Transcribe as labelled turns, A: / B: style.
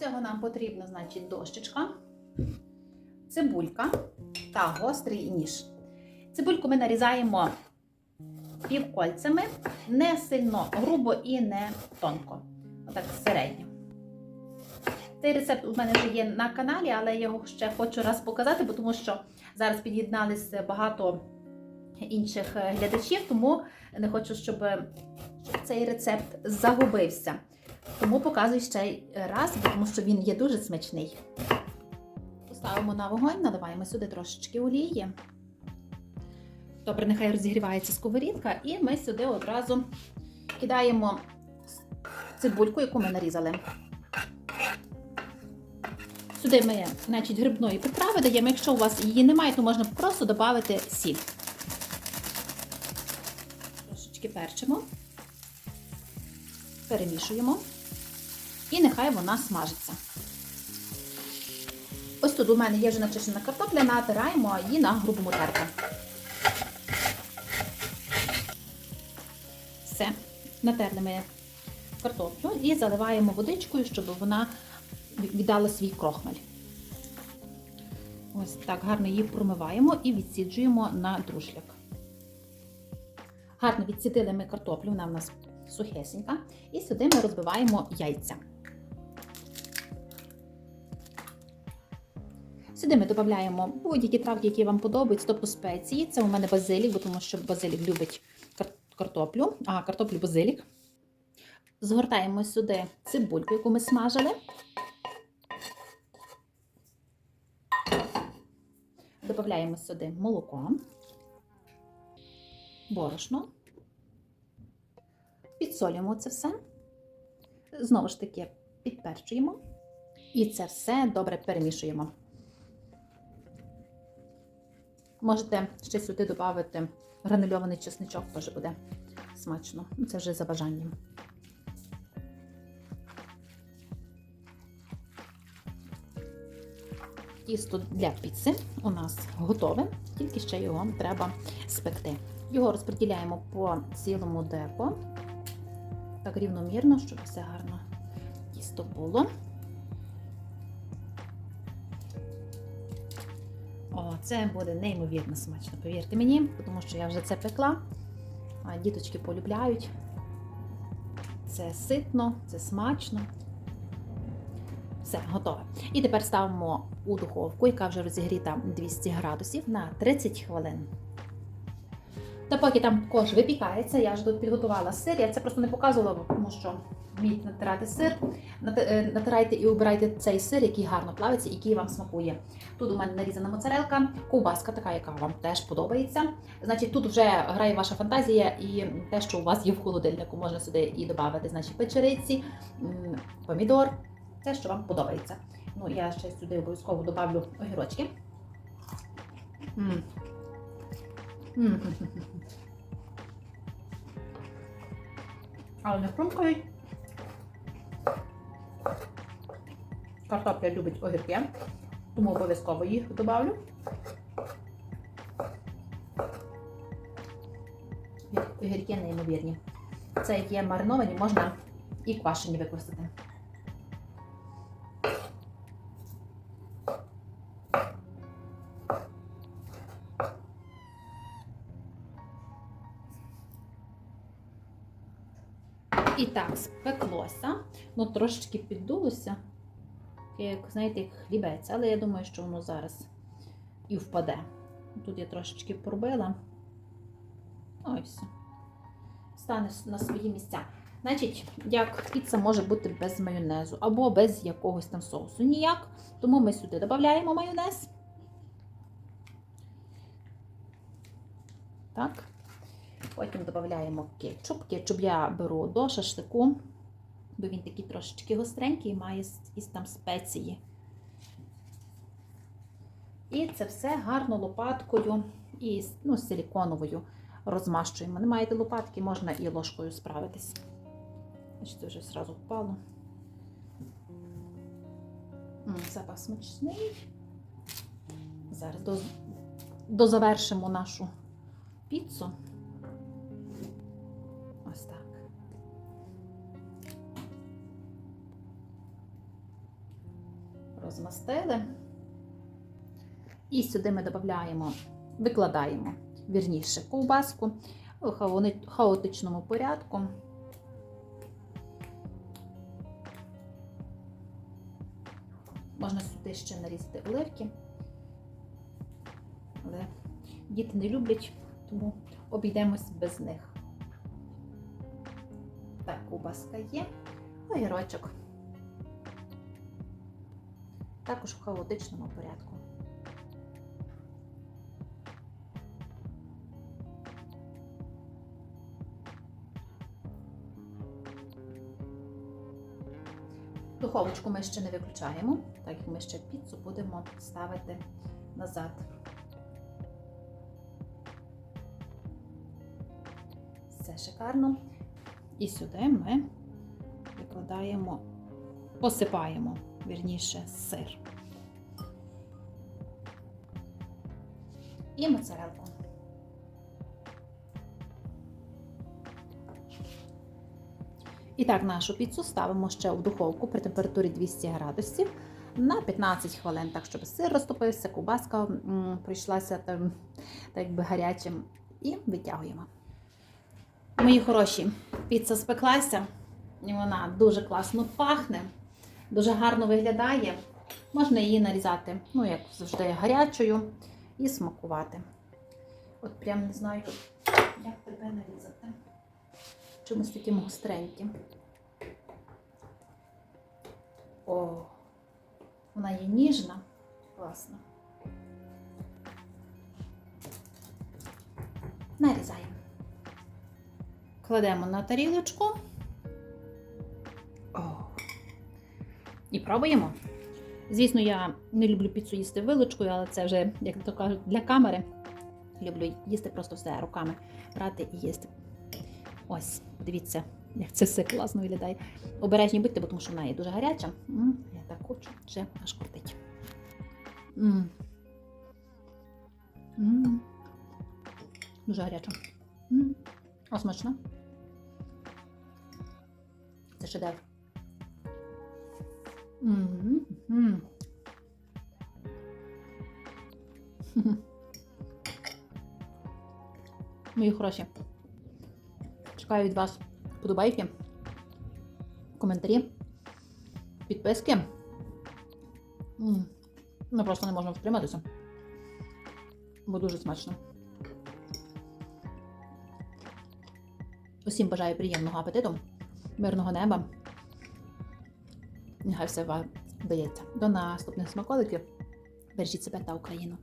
A: цього нам потрібна, значить, дощечка, цибулька та гострий ніж. Цибульку ми нарізаємо півкольцями, не сильно грубо і не тонко. Отак середньо. Цей рецепт у мене вже є на каналі, але я його ще хочу раз показати, бо тому що зараз під'єдналися багато інших е, глядачів, тому не хочу, щоб щоб цей рецепт загубився. Тому показую ще раз, тому що він є дуже смачний. Поставимо на вогонь, наливаємо сюди трошечки олії. Добре, нехай розігрівається сковорідка, і ми сюди одразу кидаємо цибульку, яку ми нарізали. Сюди ми, значить, грибної приправи даємо. Якщо у вас її немає, то можна просто додати сіль. Трошечки перчимо, перемішуємо. І нехай вона смажиться. Ось тут у мене є вже начищена картопля, натираємо її на грубому терку. Все, натерли ми картоплю і заливаємо водичкою, щоб вона віддала свій крохмаль. Ось так гарно її промиваємо і відсіджуємо на друшляк. Гарно відсідили ми картоплю, вона в нас сухесенька. І сюди ми розбиваємо яйця. Сюди ми додаємо будь-які травки, які вам подобаються, тобто спеції. Це у мене базилік, бо тому що базилік любить картоплю, а картоплю базилік. Згортаємо сюди цибульку, яку ми смажили. Додаємо сюди молоко, борошно, підсолюємо це все. Знову ж таки, підперчуємо. І це все добре перемішуємо. Можете ще сюди додати гранульований чесничок, теж буде смачно. Ну, Це вже за бажанням. Тісто для піци у нас готове, тільки ще його треба спекти. Його розподіляємо по цілому деко, так рівномірно, щоб все гарно тісто було. О, це буде неймовірно смачно, повірте мені, тому що я вже це пекла. Діточки полюбляють. Це ситно, це смачно. Все, готове. І тепер ставимо у духовку, яка вже розігріта 200 градусів на 30 хвилин. Та поки там кош випікається, я ж тут підготувала сир. Я це просто не показувала, тому що вмієте натирати сир. Е, Натирайте і обирайте цей сир, який гарно плавиться, і який вам смакує. Тут у мене нарізана моцарелка, ковбаска, така, яка вам теж подобається. Значить, тут вже грає ваша фантазія і те, що у вас є в холодильнику, можна сюди і додати, значить, печериці, помідор, те, що вам подобається. Ну, я ще сюди обов'язково додавлю огірочки. Але не хрумкають. Картопля любить огірки, тому обов'язково їх додавлю. Огірки неймовірні. Це як є мариновані, можна і квашені використати. І так, спеклося. Ну, трошечки піддулося, як, знаєте, як хлібець, але я думаю, що воно зараз і впаде. Тут я трошечки пробила. Ось все. Стане на свої місця. Значить, як піца може бути без майонезу або без якогось там соусу. Ніяк. Тому ми сюди додаємо майонез. Так. Потім додаємо кетчуп. Кетчуп я беру до шашлику, бо він такий трошечки гостренький і має якісь там спеції. І це все гарно лопаткою і ну, силіконовою розмащуємо. Не маєте лопатки, можна і ложкою справитись. Це вже одразу впало. М, Запах смачний. Зараз доз- дозавершимо нашу піцу. Ось так. розмастили. І сюди ми додаємо, викладаємо вірніше ковбаску у хаотичному порядку. Можна сюди ще нарізати оливки, але діти не люблять, тому обійдемось без них. Так, ковбаска є, огірочок. Також в хаотичному порядку. Духовочку ми ще не виключаємо, так як ми ще піцу будемо ставити назад. Все шикарно. І сюди ми викладаємо, посипаємо, вірніше, сир. І моцарелку. І так, нашу піцу ставимо ще в духовку при температурі 200 градусів на 15 хвилин, так щоб сир розтопився, кубаска прийшлася там, так якби гарячим. І витягуємо. Мої хороші, піца спеклася, і вона дуже класно пахне, дуже гарно виглядає. Можна її нарізати, ну, як завжди, гарячою і смакувати. От прям не знаю, як тебе нарізати. Чимось таким гостреньким. О, вона є ніжна, класна. Нарізаємо. Кладемо на тарілочку. О. І пробуємо. Звісно, я не люблю піцу їсти вилочкою, але це вже, як то кажуть, для камери. Люблю їсти просто все руками брати і їсти. Ось, дивіться, як це все класно виглядає. Обережні будьте, бо тому що вона є дуже гаряча. М, Я так хочу, вже аж кортить. М. М. Дуже гаряча. М. А смачно. Шедевр. М. Мої хороші. Чекаю від вас вподобайки, коментарі, підписки. М, Ми просто не можемо втриматися. Бо дуже смачно. Усім бажаю приємного апетиту, мирного неба. Нехай все вам вдається. До наступних смаколиків. Бережіть себе та Україну.